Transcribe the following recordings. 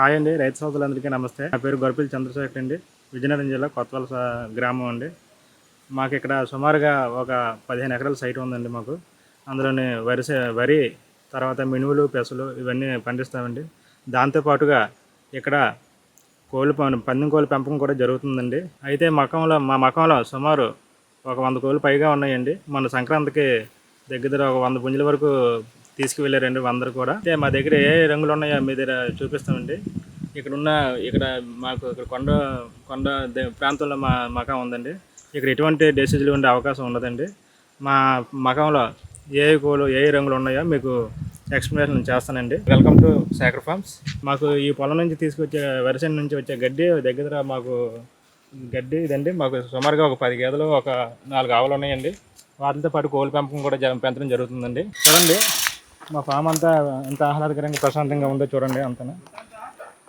Hi అండి రైతు సోదరులందరికీ నమస్తే. నా పేరు గొరపిల్ చంద్రశేఖర్ అండి. విజయనగరం జిల్లా కొత్తవలస గ్రామం అండి. మాకు ఇక్కడ సుమారుగా ఒక పదిహేను ఎకరాల సైట్ ఉందండి మాకు. అందులోని వరి సే- వరి తర్వాత మినువులు పెసలు ఇవన్నీ పండిస్తామండి. దాంతోపాటుగా ఇక్కడ కోళ్ళు పందెం కోళ్ళ పెంపకం కూడా జరుగుతుందండి. అయితే మకంలో మా మకంలో సుమారు ఒక వంద కోళ్ళు పైగా ఉన్నాయండి. మన సంక్రాంతికి దగ్గర ఒక వంద పుంజుల వరకు తీసుకువెళ్ళారండి అందరు కూడా. అయితే మా దగ్గర ఏ రంగులు ఉన్నాయో మీ దగ్గర చూపిస్తామండి. ఇక్కడ ఉన్న ఇక్కడ మాకు ఇక్కడ కొండ కొండ ద- ప్రాంతంలో మా మకం ఉందండి. ఇక్కడ ఎటువంటి డిసీజులు ఉండే అవకాశం ఉండదండి. మా మకంలో ఏ కోళ్ళు ఏ రంగులు ఉన్నాయో మీకు ఎక్స్ప్లెనేషన్ చేస్తానండి. వెల్కమ్ టు సాకర్ ఫార్మ్స్ మాకు ఈ పొలం నుంచి తీసుకొచ్చే వరిసెన్ నుంచి వచ్చే గడ్డి దగ్గర మాకు గడ్డి ఇదండి. మాకు సుమారుగా ఒక పది గేదెలు ఒక నాలుగు ఆవులు ఉన్నాయండి. వాటితో పాటు కోళ్ళ పెంపకం కూడా జ- పెంచడం జరుగుతుందండి. చూడండి. మా ఫామ్ అంతా ఎంత ఆహ్లాదకరంగా ప్రశాంతంగా ఉందో చూడండి అంతనా.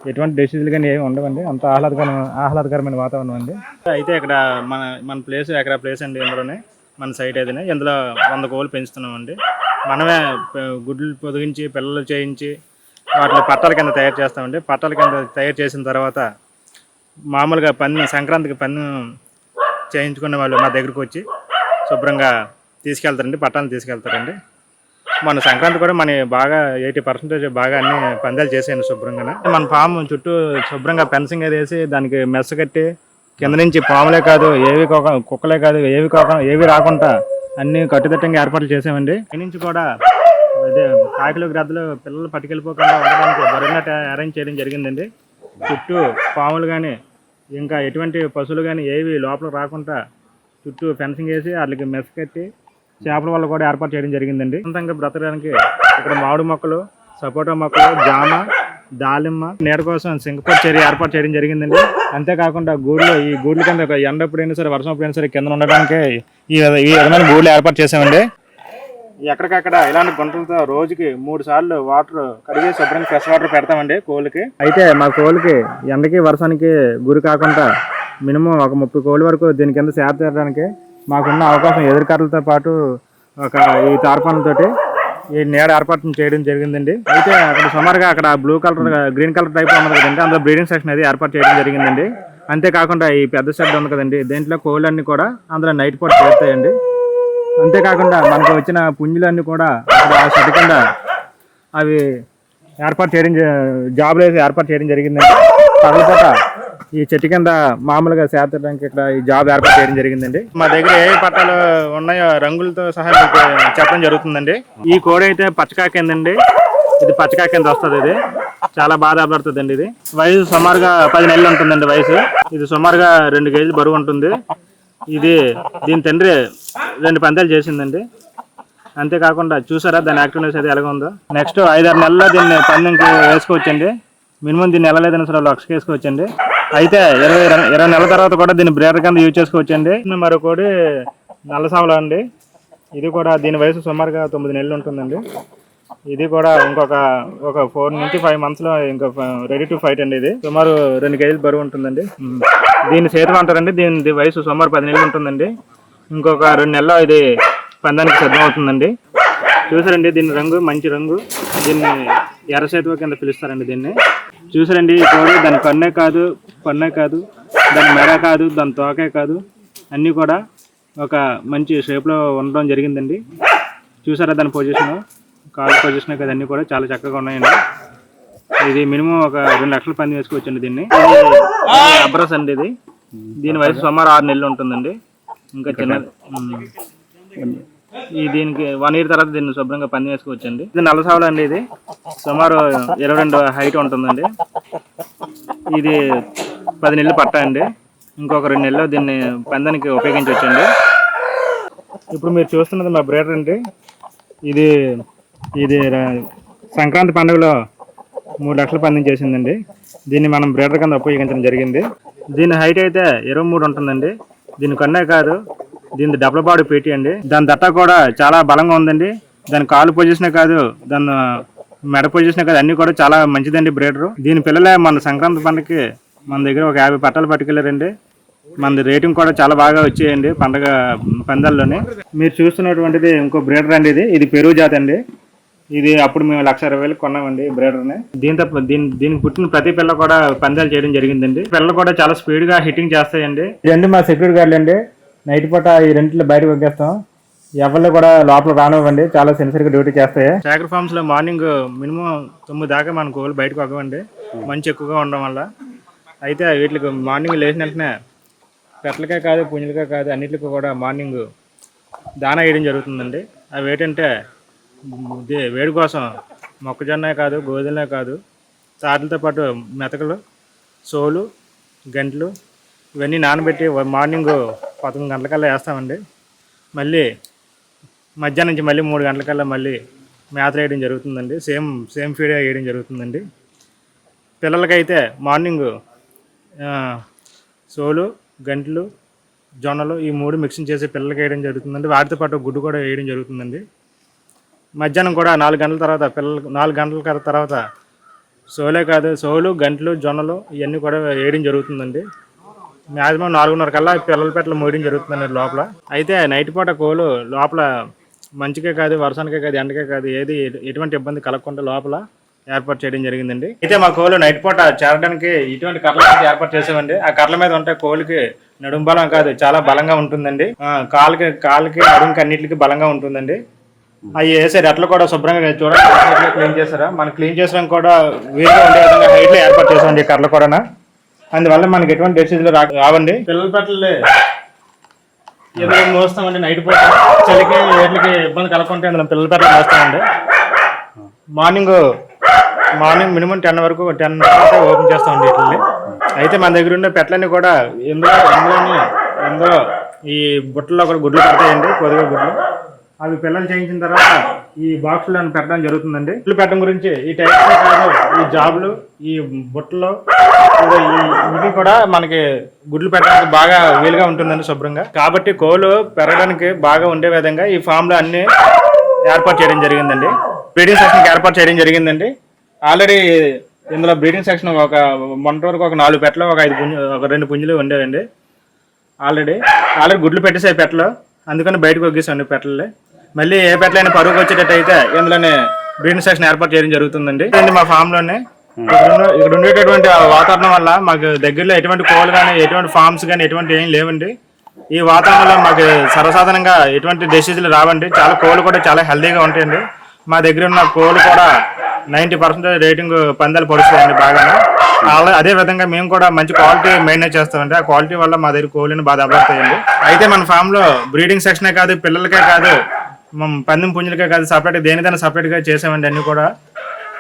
ఎటువంటి డిసీజులు కానీ ఏమి ఉండవండి. అంత ఆహ్లాదకరమైన ఆహ్లాదకరమైన వాతావరణం అండి. అయితే ఇక్కడ మన మన ప్లేస్ ఎక్కడ ప్లేస్ అండి ఇందులోనే మన సైట్ ఏదైనా. ఇందులో వంద కోళ్ళు పెంచుతున్నామండి. మనమే గుడ్లు పొదిగించి పిల్లలు చేయించి వాటిని పట్టాల కింద తయారు చేస్తామండి. పట్టాల కింద తయారు చేసిన తర్వాత మామూలుగా పన్ను సంక్రాంతికి పన్ను చేయించుకునే వాళ్ళు మా దగ్గరకు వచ్చి శుభ్రంగా తీసుకెళ్తారండి పట్టాలను తీసుకెళ్తారండి. మన సంక్రాంతి కూడా మన బాగా ఎయిటీ పర్సెంటేజ్ బాగా అన్ని పందాలు చేసాను శుభ్రంగా మన ఫామ్ చుట్టూ శుభ్రంగా ఫెన్సింగ్ అది వేసి దానికి మెస్ కట్టి కింద నుంచి పాములే కాదు ఏవి కాక కుక్కలే కాదు ఏవి కాక ఏవి రాకుండా అన్ని కట్టుదిట్టంగా ఏర్పాట్లు చేసామండి. నుంచి కూడా అదే కాకిలు గ్రద్దలు పిల్లలు పట్టుకెళ్ళిపోకుండా ఉండడానికి బరినట్ అరేంజ్ చేయడం జరిగిందండి. చుట్టూ పాములు కానీ ఇంకా ఎటువంటి పశువులు కానీ ఏవి లోపల రాకుండా చుట్టూ ఫెన్సింగ్ వేసి వాళ్ళకి మెస్ కట్టి చేపల వల్ల కూడా ఏర్పాటు చేయడం జరిగిందండి. సొంతంగా బ్రతకడానికి ఇక్కడ మామిడి మొక్కలు సపోటా మొక్కలు జామ దాలిమ్మ నీడ కోసం సింగపూర్ చేరి ఏర్పాటు చేయడం జరిగిందండి. అంతేకాకుండా గూడులో ఈ గూడ్ల కింద ఒక ఎండ ఎప్పుడైనా సరే వర్షం ఎప్పుడైనా సరే కింద ఉండడానికి ఈ ఈ విధమైన గూళ్ళు ఏర్పాటు చేసామండి ఎక్కడికక్కడ ఇలాంటి గుంటలతో రోజుకి మూడు సార్లు వాటర్ కడిగి శుభ్రంగా ఫ్రెష్ వాటర్ పెడతామండి కోళ్ళకి. అయితే మా కోళ్ళకి ఎండకి వర్షానికి గురి కాకుండా మినిమం ఒక ముప్పై కోళ్ళ వరకు దీని కింద సేవ తీరడానికి మాకున్న అవకాశం ఎదురుకర్రలతో పాటు ఒక ఈ తార్పాలతోటి ఈ నీడ ఏర్పాటు చేయడం జరిగిందండి. అయితే అక్కడ సుమారుగా అక్కడ blue colour green colour type ఉన్నది కదండి. అందులో బ్రీడింగ్ సెక్షన్ అది ఏర్పాటు చేయడం జరిగిందండి. అంతేకాకుండా ఈ పెద్ద షెడ్ ఉంది కదండి. దీంట్లో కోళ్ళన్నీ కూడా అందులో నైట్ పూట చేస్తాయండి అంతేకాకుండా మనకు వచ్చిన పుంజులన్నీ కూడా అక్కడ ఆ షెడ్ కింద అవి ఏర్పాటు చేయడం జ- జాబ్లో వేసి ఏర్పాటు చేయడం జరిగిందండి. పగలపూట ఈ చెట్టు కింద మామూలుగా చేర్చడానికి ఇక్కడ ఈ జాబ్ ఏర్పాటు చేయడం జరిగిందండి. మా దగ్గర ఏ పట్టాలు ఉన్నాయో రంగులతో సహా మీకు చెప్పడం జరుగుతుందండి. ఈ కోడి అయితే పచ్చకాకిందండి ఇది పచ్చకాకింద వస్తుంది ఇది. చాలా బాగా పడుతుందండి ఇది. వయసు సుమారుగా పది నెలలు ఉంటుందండి వయసు. ఇది సుమారుగా రెండు కేజీలు బరువు ఉంటుంది. ఇది దీని తండ్రి రెండు పందాలు చేసిందండి. అంతేకాకుండా చూసారా దాని యాక్టివ్నెస్ అది ఎలాగ ఉందో? నెక్స్ట్ ఐదారు నెలల్లో దీన్ని పందెంకి వేసుకోవచ్చండి. మినిమం దీన్ని నెలలేదని సరే లక్షకి వేసుకోవచ్చండి. అయితే ఇరవై ఇరవై నెలల తర్వాత కూడా దీన్ని బ్రేర్ కింద యూజ్ చేసుకోవచ్చండి. మరొకటి కోడి నల్ల సావలా అండి. ఇది కూడా దీని వయసు సుమారుగా తొమ్మిది నెలలు ఉంటుందండి. ఇది కూడా ఇంకొక ఒక ఫోర్ నుంచి ఫైవ్ మంత్స్లో ఇంకా రెడీ టు ఫైట్ అండి ఇది. సుమారు రెండు కేజీలు బరువు ఉంటుందండి. దీని సేతు అంటారండి. దీని వయసు సుమారు పది నెలలు ఉంటుందండి. ఇంకొక రెండు నెలల్లో ఇది పందానికి సిద్ధం అవుతుందండి చూసారండి దీని రంగు మంచి రంగు. దీన్ని ఎర్ర సేతువ కింద పిలుస్తారండి దీన్ని. చూసారండి ఈ కోడి దాని కన్నే కాదు. పన్నే కాదు దాని మెడ కాదు దాని తోకే కాదు అన్నీ కూడా ఒక మంచి షేప్లో ఉండడం జరిగిందండి. చూసారా దాని పొజిషన్ కాలు పొజిషన్ కదా అన్నీ కూడా చాలా చక్కగా ఉన్నాయండి. ఇది మినిమం ఒక రెండు లక్షల పని వేసుకోవచ్చండి దీన్ని. ఇది అబ్రస్ అండి ఇది. దీని వయసు సుమారు ఆరు నెలలు ఉంటుందండి. ఇంకా చిన్న ఈ దీనికి వన్ ఇయర్ తర్వాత దీన్ని శుభ్రంగా పని వేసుకోవచ్చండి. ఇది నల్లసావులు అండి ఇది. సుమారు ఇరవై రెండు హైట్ ఉంటుందండి. ఇది పది నెలలు పట్టా అండి. ఇంకొక రెండు నెలలు దీన్ని పందానికి ఉపయోగించవచ్చండి. ఇప్పుడు మీరు చూస్తున్నది మా బ్రేడర్ అండి. ఇది ఇది సంక్రాంతి పండుగలో మూడు లక్షల పందెం చేసిందండి. దీన్ని మనం బ్రేడర్ కింద ఉపయోగించడం జరిగింది. దీని హైట్ అయితే ఇరవై మూడు ఉంటుందండి. దీని కన్నే కాదు దీని డబల్ బాడీ పెట్టి అండి. దాని దట్ట కూడా చాలా బలంగా ఉందండి. దాని కాలు పొజిషనే కాదు దాని మెడ పొజిషన్ కాదు అన్నీ కూడా చాలా మంచిదండి బ్రేడరు. దీని పిల్లలే మన సంక్రాంతి పండుగకి మన దగ్గర ఒక యాభై పట్టాలు పట్టుకెళ్ళారండి. మనది రేటింగ్ కూడా చాలా బాగా వచ్చేయండి పండగ పందాల్లోనే. మీరు చూస్తున్నటువంటిది ఇంకో బ్రీడర్ అండి ఇది. ఇది పెరుగు జాతి అండి. ఇది అప్పుడు మేము లక్ష ఇరవై వేలకు కొన్నామండి బ్రీడర్ని. దీంతో దీని దీనికి పుట్టిన ప్రతి పిల్ల కూడా పందాలు చేయడం జరిగిందండి. పిల్లలు కూడా చాలా స్పీడ్గా హిట్టింగ్ చేస్తాయండి. ఇదండి మా సెక్యూరిటీ గార్డులు అండి. నైట్ పూట ఈ రెంట్లో బయటకు వగ్గేస్తాం ఎవరు కూడా లోపల రానివ్వండి. చాలా సిన్సియర్గా డ్యూటీ చేస్తాయి. శాఖర్ ఫార్మ్స్లో మార్నింగ్ మినిమం తొమ్మిది దాకా మన కోళ్ళు బయటకు అవ్వండి. మంచి ఎక్కువగా ఉండడం వల్ల. అయితే వీటికి మార్నింగ్ లేచిన వెంటనే పెట్టలకే కాదు పుంజులకే కాదు అన్నిటికీ కూడా మార్నింగ్ దానా వేయడం జరుగుతుందండి. అవి ఏంటంటే వేడి కోసం మొక్కజొన్నే కాదు గోధుమలే కాదు చాట్లతో పాటు మెతకలు సోలు గంటలు ఇవన్నీ నానబెట్టి మార్నింగ్ పదకొండు గంటలకల్లా వేస్తామండి. మళ్ళీ మధ్యాహ్నం నుంచి మళ్ళీ మూడు గంటలకల్లా మళ్ళీ మేత వేయడం జరుగుతుందండి. సేమ్ సేమ్ ఫీడ్ వేయడం జరుగుతుందండి. పిల్లలకైతే మార్నింగ్ సోలు గంటలు జొన్నలు ఈ మూడు మిక్సింగ్ చేసి పిల్లలకి వేయడం జరుగుతుందండి. వాటితో పాటు గుడ్డు కూడా వేయడం జరుగుతుందండి. మధ్యాహ్నం కూడా నాలుగు గంటల తర్వాత పిల్లలకు నాలుగు గంటల తర్వాత సోలే కాదు సోలు గంటలు జొన్నలు ఇవన్నీ కూడా వేయడం జరుగుతుందండి. మ్యాక్సిమం నాలుగున్నర కల్లా పిల్లల పెట్టలు మోయడం జరుగుతుందండి లోపల. అయితే నైట్ పూట కోలు లోపల మంచికే కాదు వర్షానికే కాదు ఎండకే కాదు ఏది ఎటువంటి ఇబ్బంది కలగకుండా లోపల ఏర్పాటు చేయడం జరిగిందండి. అయితే మా కోళ్ళు నైట్ పూట చేరడానికి ఇటువంటి కర్రల మీద ఏర్పాటు చేసామండి. ఆ కర్రల మీద ఉంటే కోళ్ళకి నడుం బలం కాదు చాలా బలంగా ఉంటుందండి. కాలుకి కాలుకి నడుముకి అన్నిటికి బలంగా ఉంటుందండి. అవి వేసే రెట్లు కూడా శుభ్రంగా చూడండి క్లీన్ చేశారా? మనం క్లీన్ చేసడం కూడా వీలుగా ఉండే విధంగా హైట్లో ఏర్పాటు చేసామండి కర్రలు కూడా అందువల్ల మనకి ఎటువంటి డిసీజులు రా రావండి. పిల్లల పెట్టలే. ఏదో మోస్తామండి నైట్ పూట. చలికి వేట్లకి ఇబ్బంది కలగకుంటే అందులో పిల్లల పెట్టలు మోస్తామండి. మార్నింగ్ మార్నింగ్ మినిమం టెన్ వరకు టెన్ ఓపెన్ చేస్తామండి వీటిని అయితే మన దగ్గర ఉండే పెట్టలన్నీ కూడా ఇందులో ఇందులోని ఇందులో ఈ బుట్టలో కూడా గుడ్లు పడతాయండి కొద్దిగా గుడ్లు. అవి పిల్లలు చేయించిన తర్వాత ఈ బాక్సులను పెట్టడం జరుగుతుందండి? గుడ్లు పెట్టడం గురించి ఈ టైప్స్ కాదు. ఈ జాబులు ఈ బుట్టలు ఇవి ఇవి కూడా మనకి గుడ్లు పెట్టడానికి బాగా వీలుగా ఉంటుందండి శుభ్రంగా. కాబట్టి కోళ్ళు పెరగడానికి బాగా ఉండే విధంగా ఈ ఫామ్లో అన్నీ అన్ని ఏర్పాటు చేయడం జరిగిందండి. బ్రీడింగ్ సెషన్కి ఏర్పాటు చేయడం జరిగిందండి. ఆల్రెడీ ఇందులో బ్రీడింగ్ సెక్షన్ ఒక మొన్నటి వరకు ఒక నాలుగు పెట్టలు ఒక ఐదు పుంజు ఒక రెండు పుంజులు ఉండేవండి ఆల్రెడీ ఆల్రెడీ గుడ్లు పెట్టేసాయి పెట్టలు. అందుకని బయటకు ఒగ్గేసాను పెట్టలే. మళ్ళీ ఏ పెట్టలైనా పరుగుకి వచ్చేటట్టు అయితే ఇందులోనే బ్రీడింగ్ సెక్షన్ ఏర్పాటు చేయడం జరుగుతుందండి. ఇది మా ఫామ్లోనే ఇక్కడ ఉండేటటువంటి వాతావరణం వల్ల మాకు దగ్గరలో ఎటువంటి కోళ్ళు కానీ ఎటువంటి ఫార్మ్స్ కానీ ఎటువంటి ఏం లేవండి. ఈ వాతావరణంలో మాకు సర్వసాధారణంగా ఎటువంటి డిసీజులు రావండి. చాలా కోళ్ళు కూడా చాలా హెల్తీగా ఉంటాయండి. మా దగ్గర ఉన్న కోళ్ళు కూడా నైంటీ పర్సెంటేజ్ రేటింగ్ పందాలు పడుస్తాయండి బాగా అలా అదే విధంగా మేము కూడా మంచి క్వాలిటీ మెయింటైన్ చేస్తామండి. ఆ క్వాలిటీ వల్ల మా దగ్గర కోళ్ళని బాగా దెబ్బతాయండి అయితే మన ఫామ్లో బ్రీడింగ్ సెక్షనే కాదు పిల్లలకే కాదు మనం పందెం పుంజులకే కాదు సపరేట్ దేనిదైనా సపరేట్గా చేసామండి అన్ని కూడా.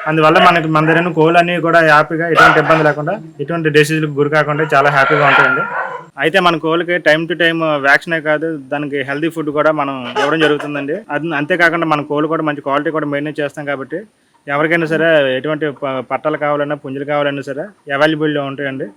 అందువల్ల మనకి మన దగ్గర కోళ్ళు అన్ని కూడా హ్యాపీగా ఎటువంటి ఇబ్బంది లేకుండా ఎటువంటి డిసీజులకు గురి కాకుండా చాలా హ్యాపీగా ఉంటాయండి. అయితే మన కోళ్ళకి టైం టు టైం వ్యాక్సినే కాదు దానికి హెల్తీ ఫుడ్ కూడా మనం ఇవ్వడం జరుగుతుందండి. అది అంతేకాకుండా మన కోళ్ళు కూడా మంచి క్వాలిటీ కూడా మెయింటైన్ చేస్తాం కాబట్టి ఎవరికైనా సరే ఎటువంటి ప- పట్టాలు కావాలన్నా పుంజులు కావాలన్నా సరే అవైలబుల్లో ఉంటాయండి.